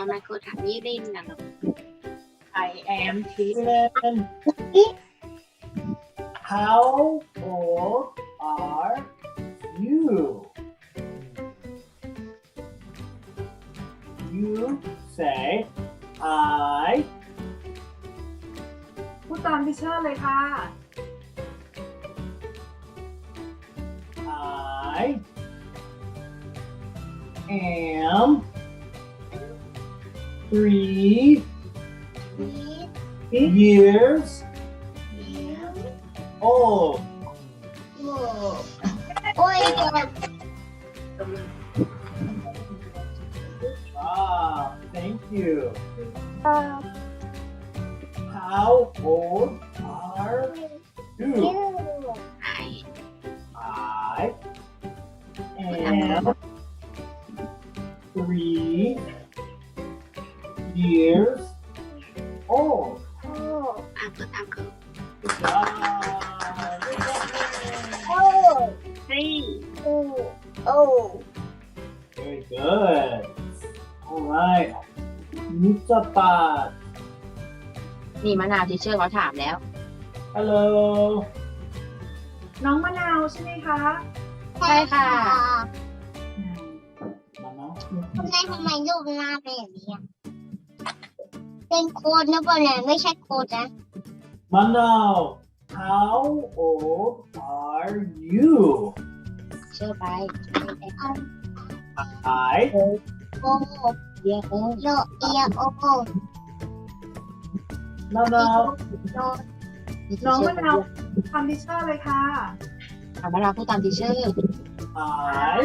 เอามาคุยถามนี่ลินนะลูก I am Dylan. How old are you? You say I พูดตามที่เชื่อเลยค่ะ I am three years old. Oh. Ah, thank you. How old are you? โอ้ Very good. All right. Mitsapat. นี่มะนาวทีเชอร์เขาถามแล้ว Hello. น้องมะนาวใช่ไหมคะใช่ค่ะ Mama. ทำไมทำไมรูปหน้าเป็นอย่างนี้อะเป็นโคนนะบอลเนี่ยไม่ใช่โคนนะ Manao, how old are you? เชื่อไป I โอ้เยอะเอ้ยโยเอียโอโอ Manao, โยน้องมะนาวตามที่เชื่อเลยค่ะถามมะนาวพูดตามทีเชอร์ I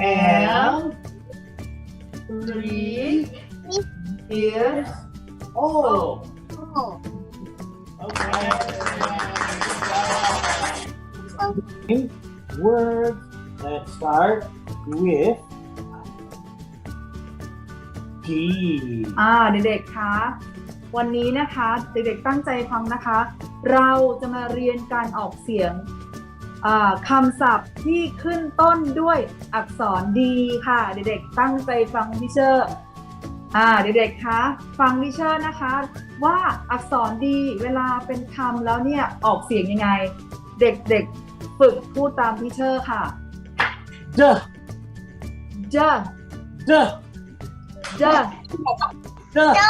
แอ am ม three years old. โอ้ Okay. Words that start with G. อ่าเด็กๆคะวันนี้นะคะเด็กๆตั้งใจฟังนะคะ เราจะมาเรียนการออกเสียงคำศัพท์ที่ขึ้นต้นด้วยอักษรดีค่ะ เด็กๆตั้งใจฟังวิเชอร์อ่าเด็กๆคะฟังวิเชอร์นะคะ ว่าอักษรดีเวลาเป็นคำแล้วเนี่ยออกเสียงยังไง เด็กๆ ฝึกพูดตามวิเชอร์ค่ะ D. เจอ D. เจอ D. โย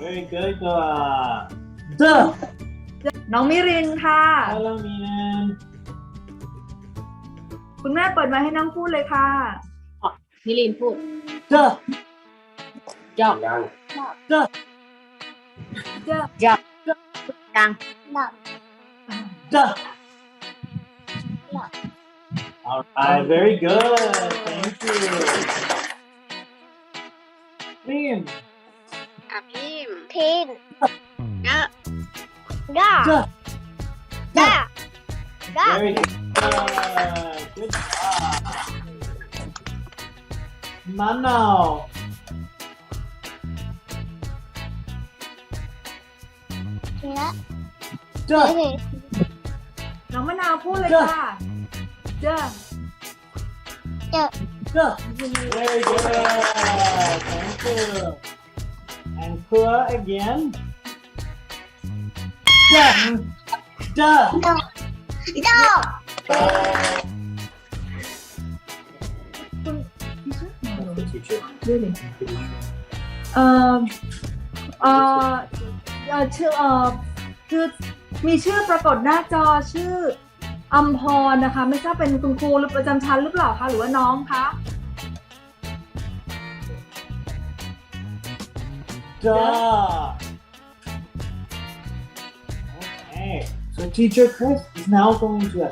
Very good. Uh, D. น้องมิรินค่ะ Hello, Minan. คุณแม่เปิดมาให้น้องพูดเลยค่ะนิลินพูด D. จอก D. เจอดัง D. All right, very good. Thank you. Liam. อะพิมพ์พินเยอะด้า D. ด้าด้า Very good. Good job. Manao. และ D. น้องมะนาวพูดเลยค่ะเจอ D. Very good. Thank you. And Kua again. D. D. โยเอ่อเอ่อเอ่อชื่อเอ่อคือมีชื่อปรากฏหน้าจอชื่อ อัมพรนะคะ ไม่ทราบเป็นคุณครูหรือประจำชั้นหรือเปล่าคะหรือว่าน้องคะ Duh. Okay, so teacher Chris is now going to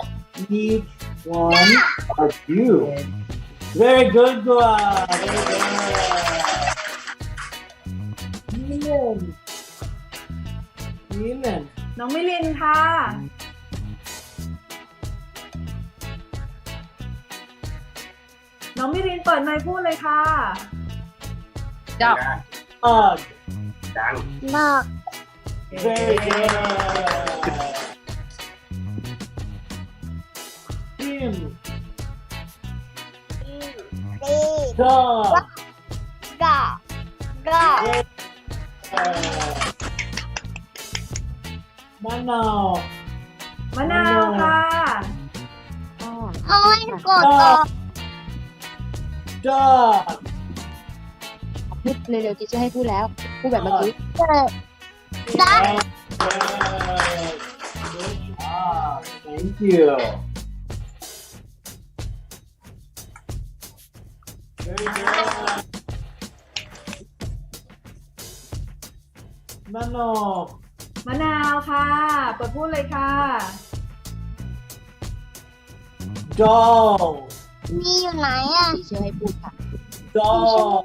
each one of you. Very good, Gua. Very good. Dylan. Dylan. น้องมิลินค่ะ น้องมิลินเปิดไมค์พูดเลยค่ะจอก Ugh. นอก Very good. Tim. ดี Dog. มะนาวมะนาวค่ะโอ้ยกดออ ก dog พูดเร็วๆที่จะให้พูดแล้ว พูดแบบเมื่อกี้เกิดดัก Good job. Thank you. Very good. Mano. มะนาวค่ะ เปิดพูดเลยค่ะ Dog. มีอยู่ไหนอะที่จะให้พูดค่ะ Dog.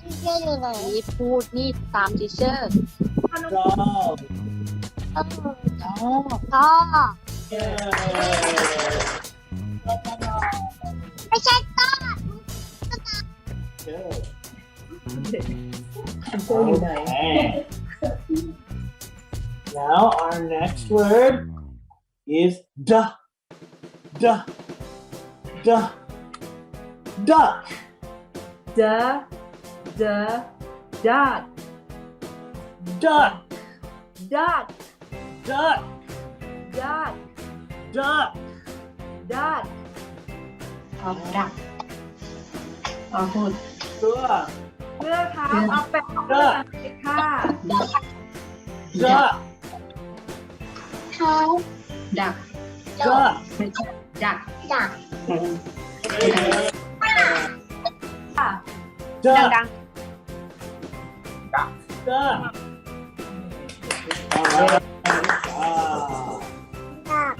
ที่เชื่ออยู่ไหนนี่พูดนี่ตามทีเชอร์ Dog. เอออ๋อพ่อ Yeah. ไม่ใช่ต้น Good. อันโกอยู่ไหน Okay. Now our next word is duh. Duh. Duh. Duck. the the duck Duck. duck Duck. duck Duck. duck เอาดักเอาพูด Duck. เพื่อครับเอาแปะเอาเลยค่ะ Duck. เขาดัก Duck. ไม่ใช่ดักดัก ค่ะ Duck. ดัง Duck. All right. Ah, ดัก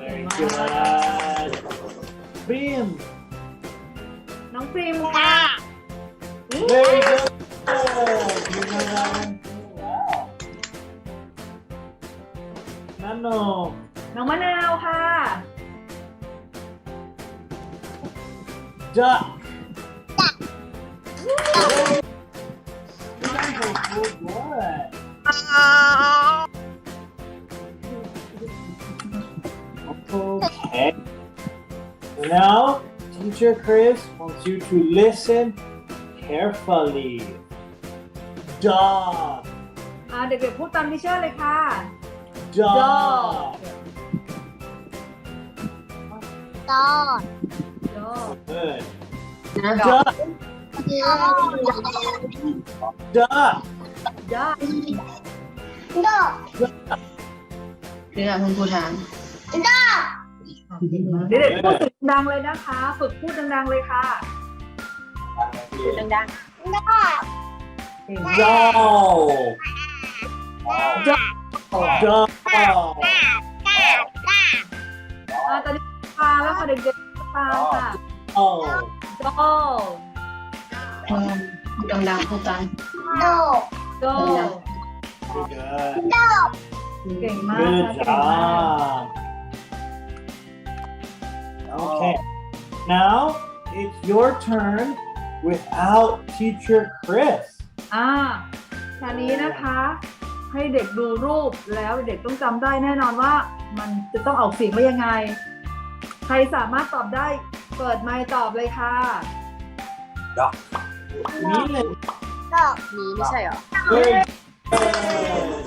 very good. Beam. น้องพริมค่ะ Very good. You know that one so well. Nano. น้องมะนาวค่ะ Duck. You guys are so good. Okay. Now, teacher Chris wants you to listen carefully. Dog. อ่าเด็กๆพูดตามที่เชื่อเลยค่ะ Dog. ต้น dog Good. นะ Duck. ต้ Duck. duck นดอกเรื่องคุณครูถามดอกเด็กๆพูดเสียงดังเลยนะคะ ฝึกพูดดังๆเลยค่ะ พูดดังดอกเก่ง Dog. Dog. อ่าตอนนี้ตาแล้วค่ะเด็กๆ ตาค่ะ Oh. dog ๆอืมพูดดังๆพูดตามดอก dog Very good. ดอกเก่งมาก Good ค่ะเก่งมาก job. Okay. Now it's your turn without teacher Chris. อ่าคราวนี้นะคะให้เด็กดูรูปแล้วเด็กต้องจำได้แน่นอนว่า มันจะต้องออกเสียงว่ายังไง ใครสามารถตอบได้เปิดไมค์ตอบเลยค่ะ Neil. ดอกมีไม่ใช่เหรอ Very good.